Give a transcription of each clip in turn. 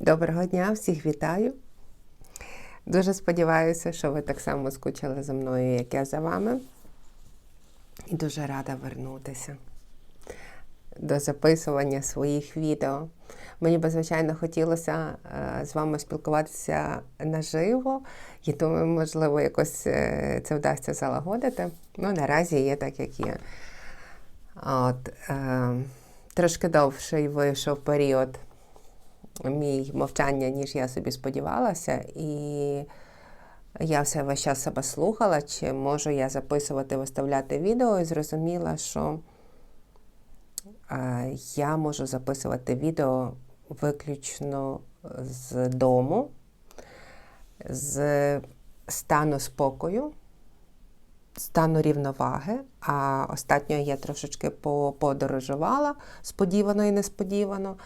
Доброго дня, всіх вітаю. Дуже сподіваюся, що ви так само скучили за мною, як я за вами. І дуже рада вернутися до записування своїх відео. Мені би, звичайно, хотілося е, з вами спілкуватися наживо, і думаю, можливо, якось е, це вдасться залагодити. Ну, наразі є так, як є. От, е, трошки довший вийшов період мій мовчання, ніж я собі сподівалася, і я все весь час себе слухала, чи можу я записувати, виставляти відео, і зрозуміла, що е, я можу записувати відео виключно з дому, з стану спокою, стану рівноваги. А останньо я трошечки подорожувала сподівано і несподівано.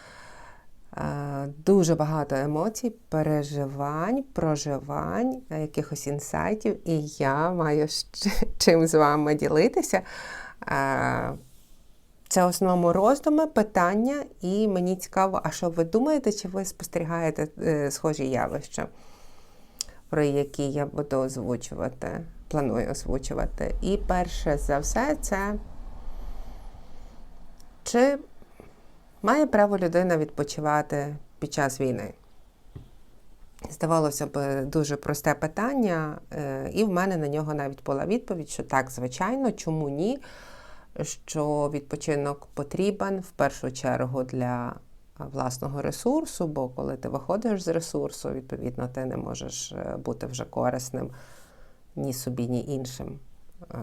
Е, Дуже багато емоцій, переживань, проживань, е, якихось інсайтів, і я маю чим з вами ділитися. Е, Це в основному роздуми, питання, і мені цікаво, а що ви думаєте, чи ви спостерігаєте схожі явища, про які я буду озвучувати, планую озвучувати. І перше за все, це чи Має право людина відпочивати під час війни? Здавалося б, дуже просте питання, е, і в мене на нього навіть була відповідь, що так, звичайно, чому ні? Що відпочинок потрібен в першу чергу для власного ресурсу, бо коли ти виходиш з ресурсу, відповідно, ти не можеш е, бути вже корисним ні собі, ні іншим. Е,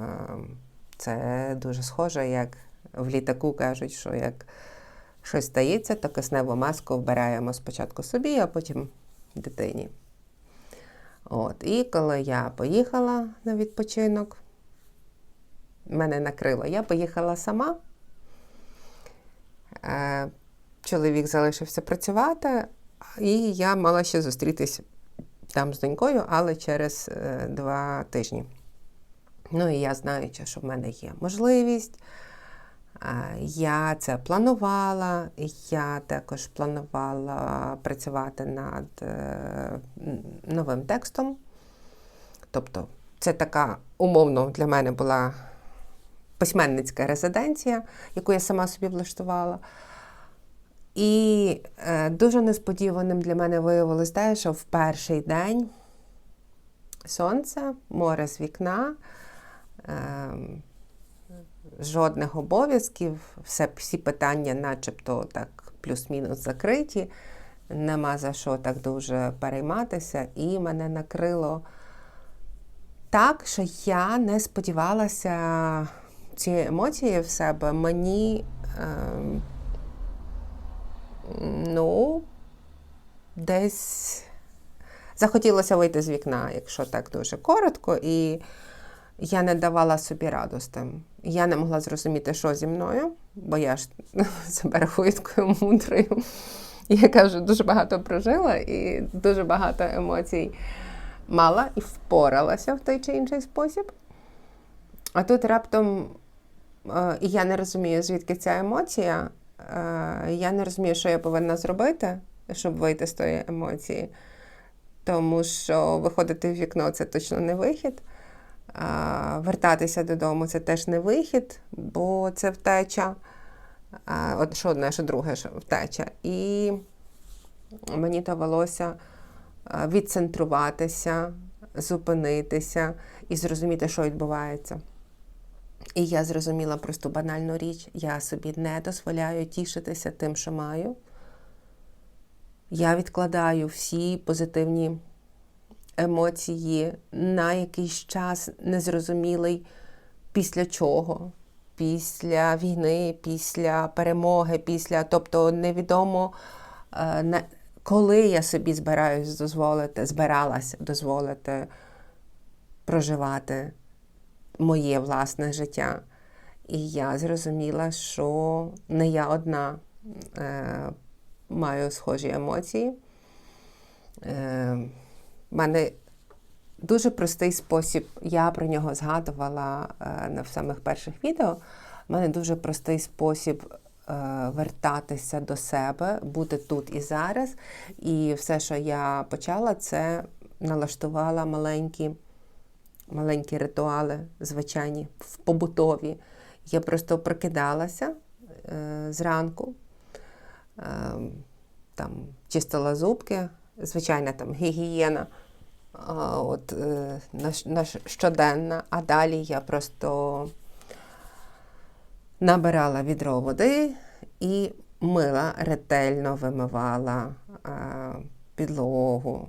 Це дуже схоже, як в літаку кажуть, що як щось стається, то кисневу маску вбираємо спочатку собі, а потім дитині. От. І коли я поїхала на відпочинок, мене накрило. Я поїхала сама. Е, Чоловік залишився працювати, і я мала ще зустрітися там з донькою, але через е, два тижні. Ну і я знаючи, що в мене є можливість. Я це планувала, я також планувала працювати над е, новим текстом. Тобто, це така умовно для мене була письменницька резиденція, яку я сама собі влаштувала. І е, дуже несподіваним для мене виявилось те, що в перший день сонце, море з вікна. Жодних обов'язків, все, всі питання, начебто так плюс-мінус закриті, нема за що так дуже перейматися, і мене накрило так, що я не сподівалася ці емоції в себе. Мені, е, ну, десь захотілося вийти з вікна, якщо так дуже коротко. і я не давала собі тим. Я не могла зрозуміти, що зі мною, бо я ж себе рахую такою мудрою. Я вже дуже багато прожила і дуже багато емоцій мала і впоралася в той чи інший спосіб. А тут раптом е, і я не розумію, звідки ця емоція. Е, я не розумію, що я повинна зробити, щоб вийти з тої емоції. Тому що виходити в вікно це точно не вихід. Вертатися додому це теж не вихід, бо це втеча. От що одне, що друге що втеча. І мені довелося відцентруватися, зупинитися і зрозуміти, що відбувається. І я зрозуміла просту банальну річ: я собі не дозволяю тішитися тим, що маю. Я відкладаю всі позитивні емоції на якийсь час незрозумілий після чого, після війни, після перемоги, після, тобто невідомо, е, коли я собі збираюсь дозволити, збиралась дозволити проживати моє власне життя. І я зрозуміла, що не я одна е, маю схожі емоції. Е, в мене дуже простий спосіб, я про нього згадувала е, в самих перших відео. У мене дуже простий спосіб вертатися до себе, бути тут і зараз. І все, що я почала, це налаштувала маленькі, маленькі ритуали, звичайні, в побутові. Я просто прокидалася е, зранку, е, там, чистила зубки, звичайна там гігієна от, е, наш, щоденна, а далі я просто набирала відро води і мила, ретельно вимивала а, підлогу,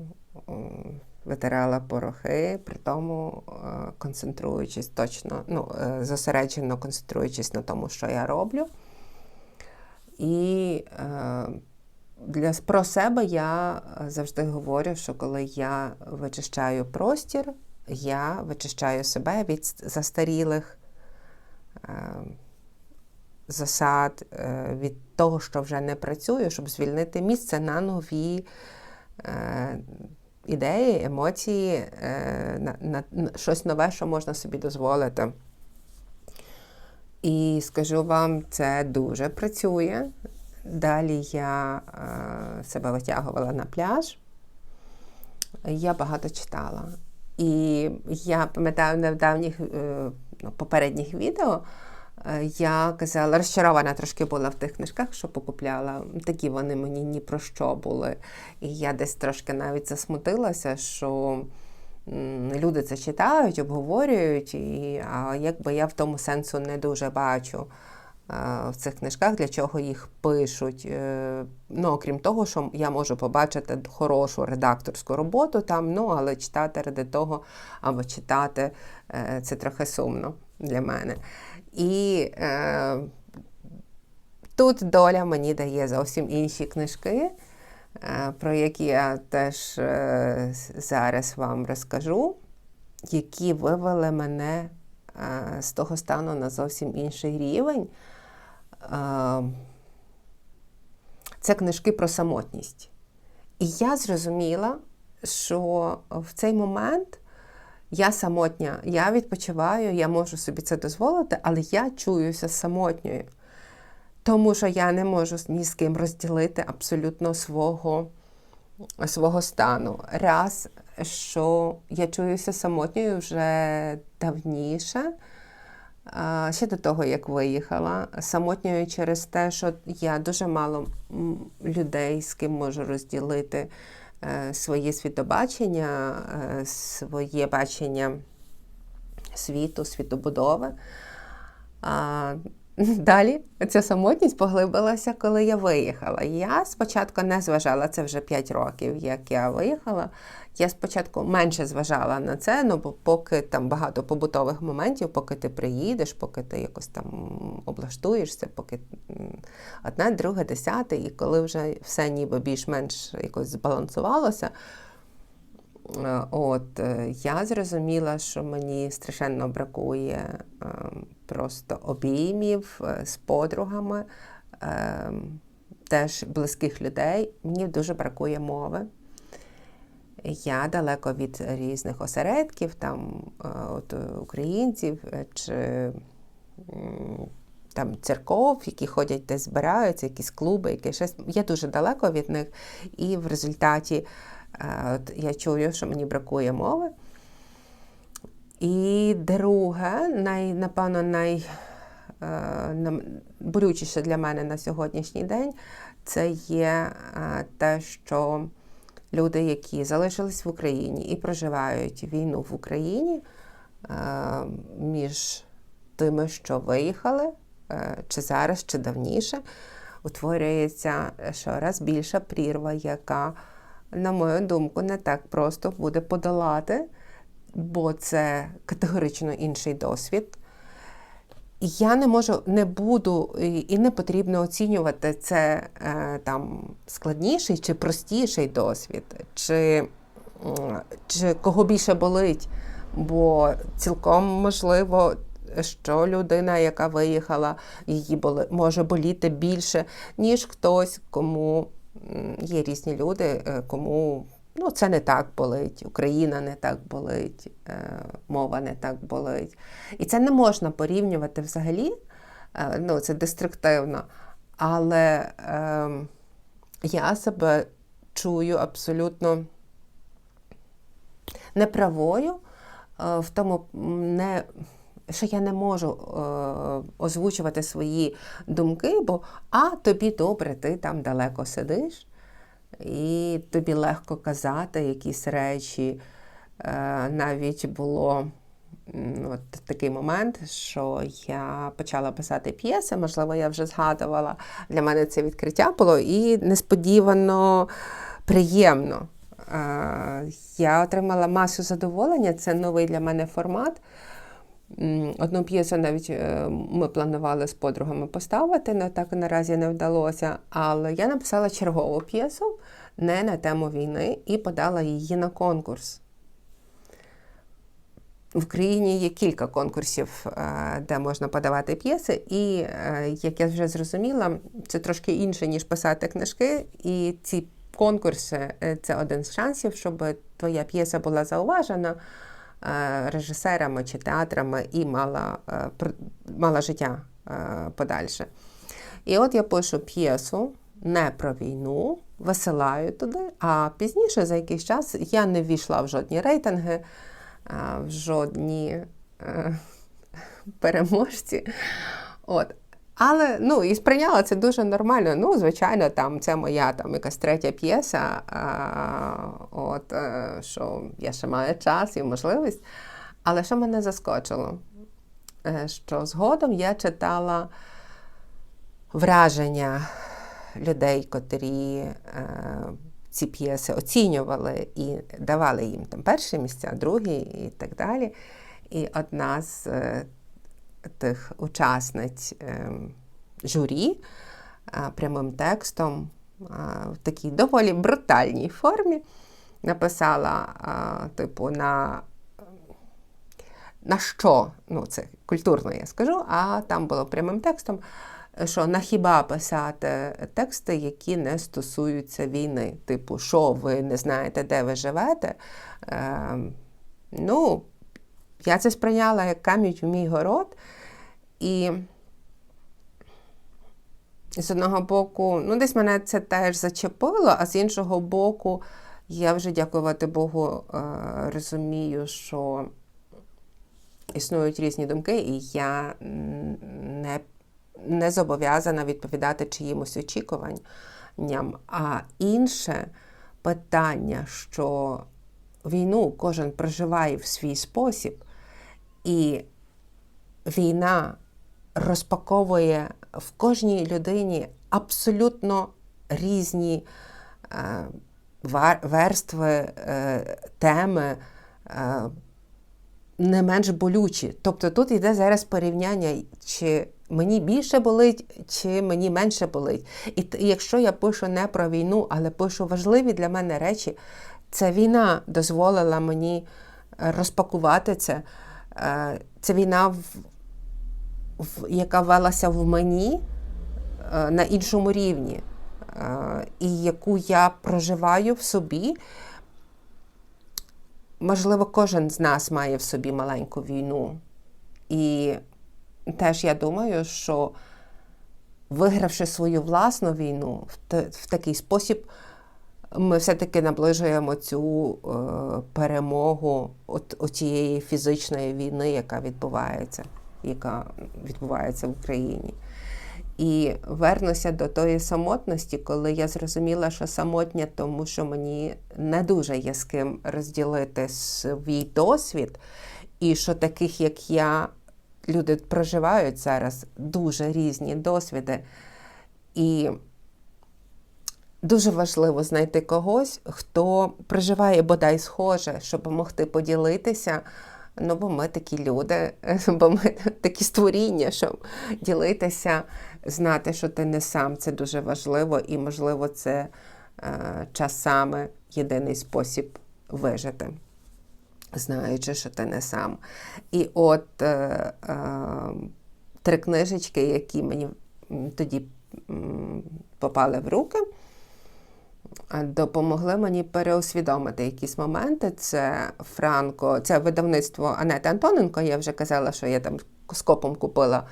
витирала порохи, при тому е, концентруючись точно, ну, е, зосереджено концентруючись на тому, що я роблю. І е, для, про себе я завжди говорю, що коли я вичищаю простір, я вичищаю себе від застарілих е, засад, е, від того, що вже не працює, щоб звільнити місце на нові е, ідеї, емоції, е, на, на, на щось нове, що можна собі дозволити. І скажу вам, це дуже працює. Далі я е, себе витягувала на пляж, я багато читала. І я пам'ятаю на давніх е, ну, попередніх відео, е, я казала, розчарована трошки була в тих книжках, що покупляла. Такі вони мені ні про що були. І я десь трошки навіть засмутилася, що люди це читають, обговорюють, і, а якби я в тому сенсу не дуже бачу в цих книжках, для чого їх пишуть. Е, ну, окрім того, що я можу побачити хорошу редакторську роботу там, ну, але читати ради того, або читати е, це трохи сумно для мене. І е, тут доля мені дає зовсім інші книжки, е, про які я теж е, зараз вам розкажу, які вивели мене. Е, з того стану на зовсім інший рівень це книжки про самотність. І я зрозуміла, що в цей момент я самотня, я відпочиваю, я можу собі це дозволити, але я чуюся самотньою. Тому що я не можу ні з ким розділити абсолютно свого свого стану. Раз, що я чуюся самотньою вже давніше. Ще до того, як виїхала, самотньою через те, що я дуже мало людей, з ким можу розділити е, своє світобачення, е, своє бачення світу, світобудови. Далі ця самотність поглибилася, коли я виїхала. Я спочатку не зважала це вже 5 років, як я виїхала. Я спочатку менше зважала на це, ну бо поки там багато побутових моментів, поки ти приїдеш, поки ти якось там облаштуєшся, поки одне, друге, десяте, і коли вже все ніби більш-менш якось збалансувалося. Е, от е, я зрозуміла, що мені страшенно бракує ем, просто обіймів е, з подругами, ем, теж близьких людей. Мені дуже бракує мови. Я далеко від різних осередків, там от, українців чи там церков, які ходять десь збираються, якісь клуби, якісь щось. Я дуже далеко від них, і в результаті от я чую, що мені бракує мови. І друге, най, напевно, найболючіше е, для мене на сьогоднішній день це є е, те, що люди, які залишились в Україні і проживають війну в Україні е, між тими, що виїхали, чи зараз, чи давніше, утворюється щораз більша прірва, яка на мою думку, не так просто буде подолати, бо це категорично інший досвід. Я не можу, не буду і не потрібно оцінювати це е, там складніший чи простіший досвід, чи, чи кого більше болить. Бо цілком можливо, що людина, яка виїхала, її боли, може боліти більше, ніж хтось, кому є різні люди, е, кому ну, це не так болить, Україна не так болить, е, мова не так болить. І це не можна порівнювати взагалі, е, ну, це деструктивно. Але е, я себе чую абсолютно неправою е, в тому, не, що я не можу е, озвучувати свої думки, бо а тобі добре, ти там далеко сидиш, і тобі легко казати якісь речі. Е, навіть було от такий момент, що я почала писати п'єси, можливо, я вже згадувала. Для мене це відкриття було і несподівано приємно. Е, Я отримала масу задоволення, це новий для мене формат. Одну п'єсу навіть е, ми планували з подругами поставити, але так наразі не вдалося. Але я написала чергову п'єсу не на тему війни і подала її на конкурс. В Україні є кілька конкурсів, е, де можна подавати п'єси, і е, як я вже зрозуміла, це трошки інше, ніж писати книжки. І ці конкурси це один з шансів, щоб твоя п'єса була зауважена режисерами чи театрами і мала, е, мала життя е, подальше. І от я пишу п'єсу не про війну, висилаю туди, а пізніше за якийсь час я не ввійшла в жодні рейтинги, в жодні е, переможці. От. Але ну, і сприйняла це дуже нормально. Ну, звичайно, там це моя там якась третя п'єса, от, е, що я ще маю час і можливість. Але що мене заскочило? Е, Що згодом я читала враження людей, котрі е, ці п'єси оцінювали і давали їм там перші місця, другі і так далі. І одна з тих учасниць е, журі е, прямим текстом е, в такій доволі брутальній формі написала, е, типу, на на що, ну це культурно я скажу, а там було прямим текстом, що на хіба писати тексти, які не стосуються війни. Типу, що ви не знаєте, де ви живете. Е, ну, я це сприйняла як камінь в мій город. І з одного боку, ну, десь мене це теж зачепило, а з іншого боку, я вже, дякувати Богу, е, розумію, що існують різні думки, і я не, не зобов'язана відповідати чиїмось очікуванням. А інше питання, що війну кожен проживає в свій спосіб, і війна розпаковує в кожній людині абсолютно різні е, верстви, е, теми. Е, не менш болючі. Тобто тут йде зараз порівняння, чи мені більше болить, чи мені менше болить. І якщо я пишу не про війну, але пишу важливі для мене речі, ця війна дозволила мені розпакувати це. Це війна, в, в, яка велася в мені е, на іншому рівні, е, і яку я проживаю в собі. Можливо, кожен з нас має в собі маленьку війну. І теж я думаю, що вигравши свою власну війну в такий спосіб, ми все-таки наближуємо цю е, перемогу от, оцієї фізичної війни, яка відбувається, яка відбувається в Україні. І вернуся до тої самотності, коли я зрозуміла, що самотня, тому що мені не дуже є з ким розділити свій досвід, і що таких, як я, люди проживають зараз дуже різні досвіди. І дуже важливо знайти когось, хто проживає бодай схоже, щоб могти поділитися. Ну, бо ми такі люди, бо ми такі створіння, щоб ділитися, знати, що ти не сам, це дуже важливо, і, можливо, це е, часами єдиний спосіб вижити, знаючи, що ти не сам. І от е, е, три книжечки, які мені тоді попали в руки допомогли мені переосвідомити якісь моменти. Це Франко, це видавництво Анети Антоненко. Я вже казала, що я там скопом купила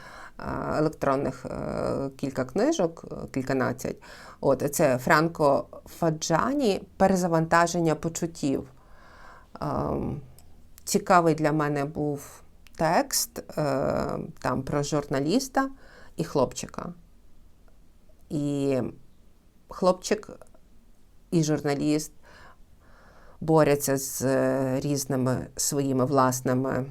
електронних е, кілька книжок, е, кільканадцять. От це Франко Фаджані Перезавантаження почуттів. Ем, Цікавий для мене був текст е, там про журналіста і хлопчика. І хлопчик і журналіст борються з е, різними своїми власними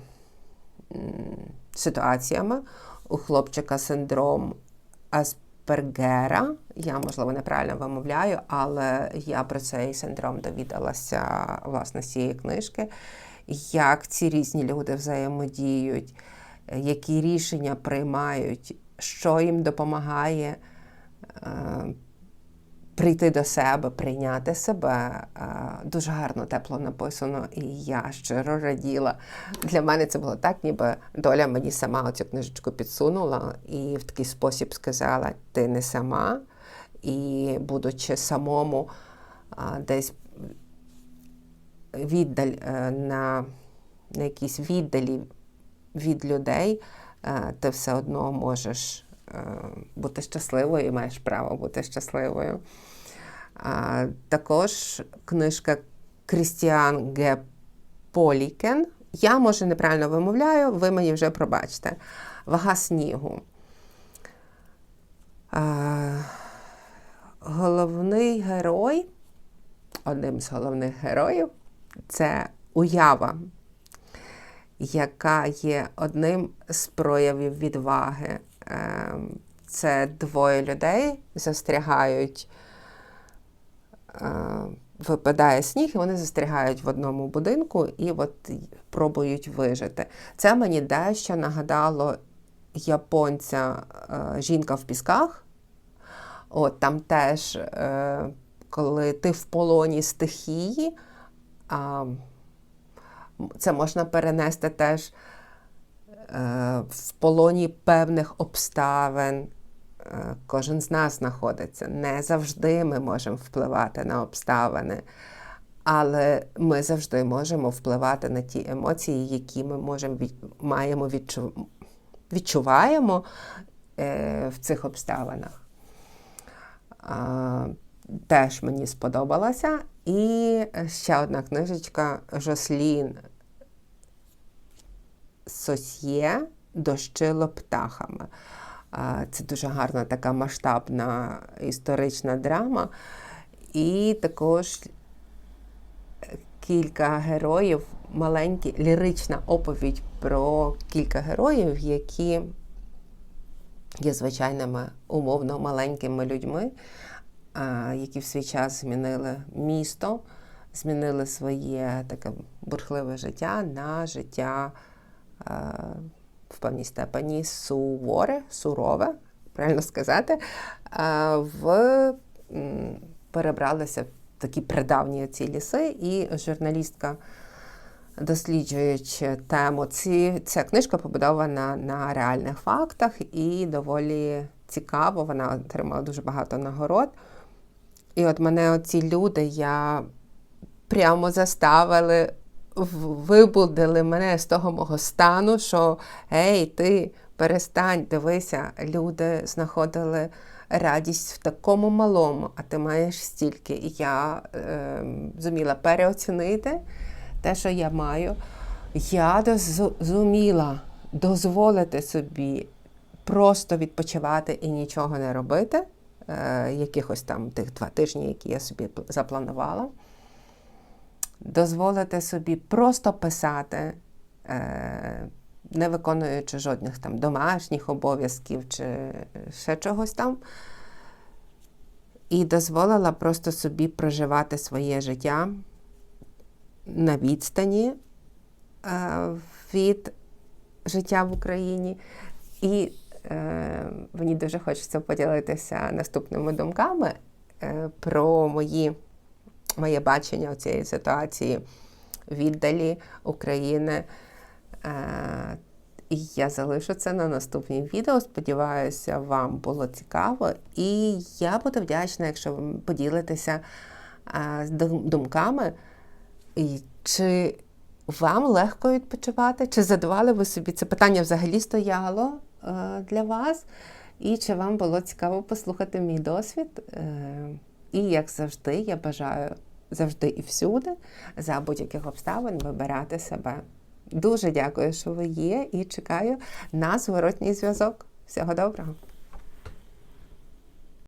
ситуаціями. У хлопчика синдром Аспергера. Я, можливо, неправильно вимовляю, але я про цей синдром довідалася власне з цієї книжки. Як ці різні люди взаємодіють, які рішення приймають, що їм допомагає е, прийти до себе, прийняти себе. Дуже гарно, тепло написано, і я щиро раділа. Для мене це було так, ніби доля мені сама оцю книжечку підсунула і в такий спосіб сказала: ти не сама, і будучи самому десь віддаль е, на, на якійсь віддалі від людей, е, ти все одно можеш бути щасливою і маєш право бути щасливою. Також книжка Крістіан Г. Полікен. Я, може, неправильно вимовляю, ви мені вже пробачте. Вага снігу. Головний герой, одним з головних героїв, це уява, яка є одним з проявів відваги. Ем, Це двоє людей застрягають, е, випадає сніг, і вони застрягають в одному будинку і от пробують вижити. Це мені дещо нагадало японця е, Жінка в пісках. От там теж, е, коли ти в полоні стихії, це можна перенести теж в полоні певних обставин. Е, Кожен з нас знаходиться. Не завжди ми можемо впливати на обставини, але ми завжди можемо впливати на ті емоції, які ми можемо маємо відчу, відчуваємо е, в цих обставинах. Теж мені сподобалася. І ще одна книжечка Жослін Сосьє Дощило птахами. Це дуже гарна така масштабна історична драма. І також кілька героїв, маленькі, лірична оповідь про кілька героїв, які є звичайними умовно маленькими людьми, які в свій час змінили місто, змінили своє таке бурхливе життя на життя в певній степені суворе, сурове, правильно сказати, в, перебралися в такі придавні ці ліси, і журналістка досліджуючи тему, ці, ця книжка побудована на реальних фактах і доволі цікаво. Вона отримала дуже багато нагород. І от мене оці люди я прямо заставили, вибудили мене з того мого стану, що гей, ти перестань, дивися, люди знаходили радість в такому малому, а ти маєш стільки. І я е, зуміла переоцінити те, що я маю, я зуміла дозволити собі просто відпочивати і нічого не робити, е, якихось там тих два тижні, які я собі запланувала. Дозволити собі просто писати, е, не виконуючи жодних там домашніх обов'язків чи ще чогось там. І дозволила просто собі проживати своє життя на відстані е, від життя в Україні. І е, мені дуже хочеться поділитися наступними думками про мої, моє бачення цієї ситуації віддалі України. І я залишу це на наступній відео. Сподіваюся, вам було цікаво. І я буду вдячна, якщо ви поділитеся з думками. Чи вам легко відпочивати? Чи задавали ви собі це питання взагалі стояло? е, для вас, і чи вам було цікаво послухати мій досвід. Е, І як завжди, я бажаю завжди і всюди, за будь-яких обставин вибирати себе. Дуже дякую, що ви є, і чекаю на зворотній зв'язок. Всього доброго!